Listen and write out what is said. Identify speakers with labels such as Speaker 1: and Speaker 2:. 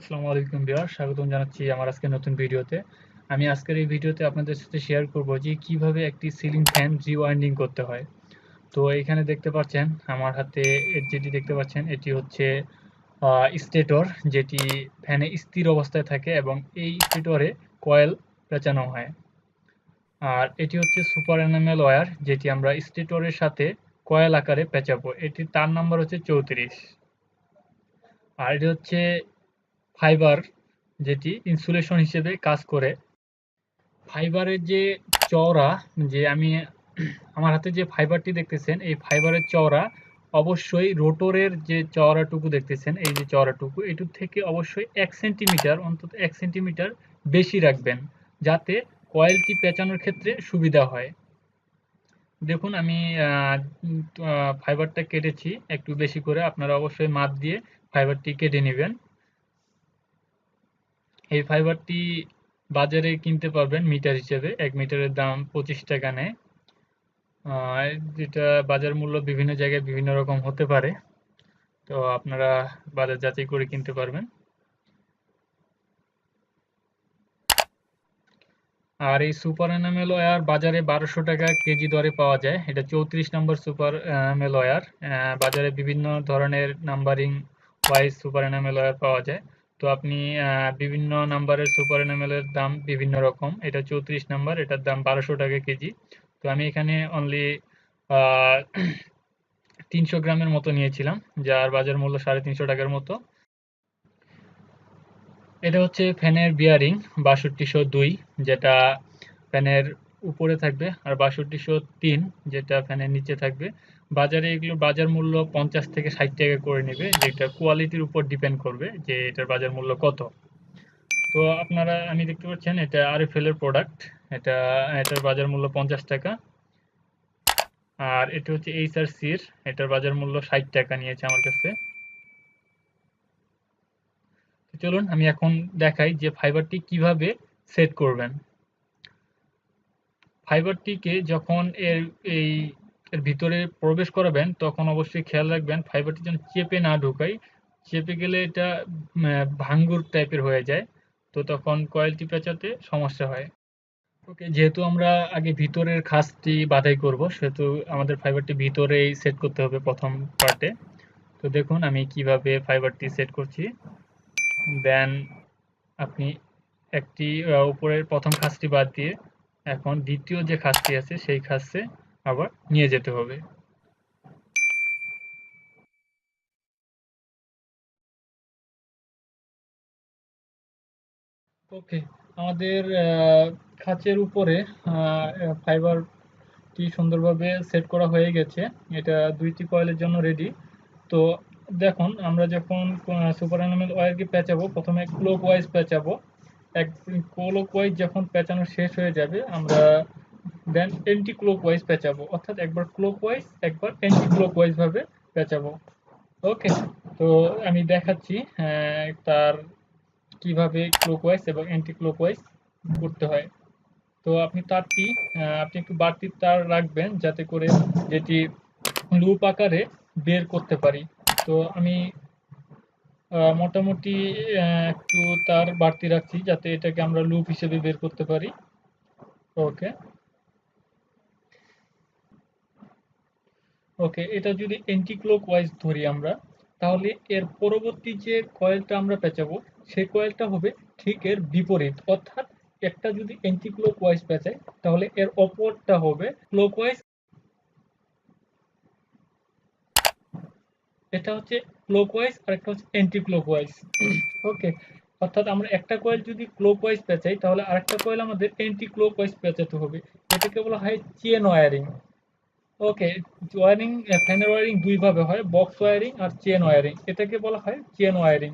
Speaker 1: আসসালামু আলাইকুম বিয়ার স্বাগতম জানাচ্ছি আমার আজকে নতুন ভিডিওতে। আমি আজকের এই ভিডিওতে আপনাদের সাথে শেয়ার করব যে কীভাবে একটি সিলিং ফ্যান জি ওয়াইন্ডিং করতে হয়। তো এখানে দেখতে পাচ্ছেন, আমার হাতে যেটি দেখতে পাচ্ছেন, এটি হচ্ছে স্টেটর যেটি ফ্যানে স্থির অবস্থায় থাকে এবং এই স্টেটরে কয়েল পেঁচানো হয়। আর এটি হচ্ছে সুপার এনামেল ওয়্যার যেটি আমরা স্টেটরের সাথে কয়েল আকারে পেঁচাবো। এটি তার নাম্বার হচ্ছে চৌত্রিশ। আর এটি হচ্ছে ফাইবার যেটি ইনসুলেশন হিসেবে কাজ করে। ফাইবারের যে চওড়া, যে আমি আমার হাতে যে ফাইবারটি দেখতেছেন, এই ফাইবারের চওড়া অবশ্যই রোটরের যে চওড়াটুকু দেখতেছেন, এই যে চওড়াটুকু এটু থেকে অবশ্যই এক সেন্টিমিটার, অন্তত এক সেন্টিমিটার বেশি রাখবেন, যাতে কয়েলটি পেঁচানোর ক্ষেত্রে সুবিধা হয়। দেখুন, আমি ফাইবারটা কেটেছি, একটু বেশি করে, আপনারা অবশ্যই মাপ দিয়ে ফাইবারটি কেটে নেবেন। এই ফাইবারটি বাজারে কিনতে পারবেন মিটার হিসেবে। এক মিটারের দাম পঁচিশ টাকা নেয়। যেটা বাজার মূল্য বিভিন্ন জায়গায় বিভিন্ন রকম হতে পারে। তো আপনারা বাজার যাচাই করে কিনতে পারবেন। আর এই সুপার এনামেল ওয়ার বাজারে বারোশো টাকা কেজি দরে পাওয়া যায়। এটা চৌত্রিশ নম্বর সুপার এনামেল ওয়ার বাজারে বিভিন্ন ধরনের numbering wise super enamel wire পাওয়া যায়। তো আপনি বিভিন্ন নাম্বারের সুপার এনামেলের দাম বিভিন্ন রকম। এটা চৌত্রিশ নাম্বার এটার দাম বারোশো টাকা কেজি। তো আমি এখানে অনলি তিনশো গ্রামের মতো নিয়েছিলাম, যার বাজার মূল্য সাড়ে তিনশো টাকার মতো। এটা হচ্ছে ফ্যানের বিয়ারিং বাষট্টিশো দুই, যেটা ফ্যানের উপরে থাকবে, আর বাষট্টিশো তিন, যেটা ফ্যানের নিচে থাকবে। বাজারে এগুলো বাজার মূল্য পঞ্চাশ থেকে ষাট টাকা করে নেবে, যেটা কোয়ালিটির উপর ডিপেন্ড করবে যে এটার বাজার মূল্য কত। তো আপনারা, আমি দেখতে পাচ্ছেন, এটা আর এফ এর প্রোডাক্ট এটা, এটার বাজার মূল্য পঞ্চাশ টাকা। আর এটা হচ্ছে এইচ আর সির এটার বাজার মূল্য ষাট টাকা নিয়েছে আমার কাছে। চলুন, আমি এখন দেখাই যে ফাইবারটি কীভাবে সেট করবেন। ফাইবারটিকে যখন এর, এই এর ভিতরে প্রবেশ করাবেন, তখন অবশ্যই খেয়াল রাখবেন ফাইবারটি যেন চেপে না ঢুকাই চেপে গেলে এটা ভাঙ্গুর টাইপের হয়ে যায়। তো তখন কয়েলটি পেঁচাতে সমস্যা হয়। ওকে যেহেতু আমরা আগে ভিতরের খাসটি বাধাই করব, সেহেতু আমাদের ফাইবারটি ভিতরেই সেট করতে হবে প্রথম পার্টে তো দেখুন, আমি কীভাবে ফাইবারটি সেট করছি। দেন আপনি একটি উপরের প্রথম খাসটি বাদ দিয়ে এখন দ্বিতীয় যে খাসটি আছে, সেই খাসে আবার নিয়ে যেতে হবে। ওকে, আমাদের খাঁচের উপরে ফাইবারটি সুন্দরভাবে সেট করা হয়ে গেছে। এটা দুইটি কয়েলের জন্য রেডি তো দেখুন, আমরা যখন সুপার অ্যানিমেল ওয়ারকে পেঁচাবো, প্রথমে ক্লোক ওয়াইজ পেঁচাবো। এক ক্লোক ওয়াইজ যখন পেঁচানো শেষ হয়ে যাবে, আমরা দেন এন্টি ক্লোক ওয়াইজ পেঁচাবো। অর্থাৎ একবার ক্লোক ওয়াইজ একবার এন্টি ক্লোক ওয়াইজ ভাবে পেঁচাবো। ওকে তো আমি দেখাচ্ছি তার কীভাবে ক্লোক ওয়াইজ এবং এন্টি ক্লোক ওয়াইজ করতে হয়। তো আপনি তারটি আপনি একটু বাড়তি তার রাখবেন যাতে করে যেটি লুপ আকারে বের করতে পারি। তো আমি মোটামুটি একটু তার বাড়তি রাখছি যাতে এটাকে আমরা লুপ হিসেবে বের করতে পারি। ওকে ওকে এটা যদি এন্টি ক্লোক ওয়াইজ ধরি আমরা, তাহলে এর পরবর্তী যে কয়েলটা আমরা পেঁচাবো, সেই কয়েলটা হবে ঠিক এর বিপরীত। অর্থাৎ একটা যদি এন্টি ক্লোক ওয়াইজ পেঁচাই, তাহলে এর অপরটা হবে ক্লোক ওয়াইজ এটা হচ্ছে ক্লোক ওয়াইজ আর একটা হচ্ছে এন্টি ক্লোক ওয়াইজ ওকে অর্থাৎ আমরা একটা কয়েল যদি ক্লোক ওয়াইজ পেঁচাই, তাহলে আরেকটা কয়েল আমাদের এন্টি ক্লোক ওয়াইজ পেঁচাতে হবে। এটাকে বলা হয় চেন ওয়ারিং ওকে ওয়ারিং ফ্যানের ওয়ারিং দুইভাবে হয় বক্স ওয়ারিং আর চেন ওয়ারিং এটাকে বলা হয় চেন ওয়ারিং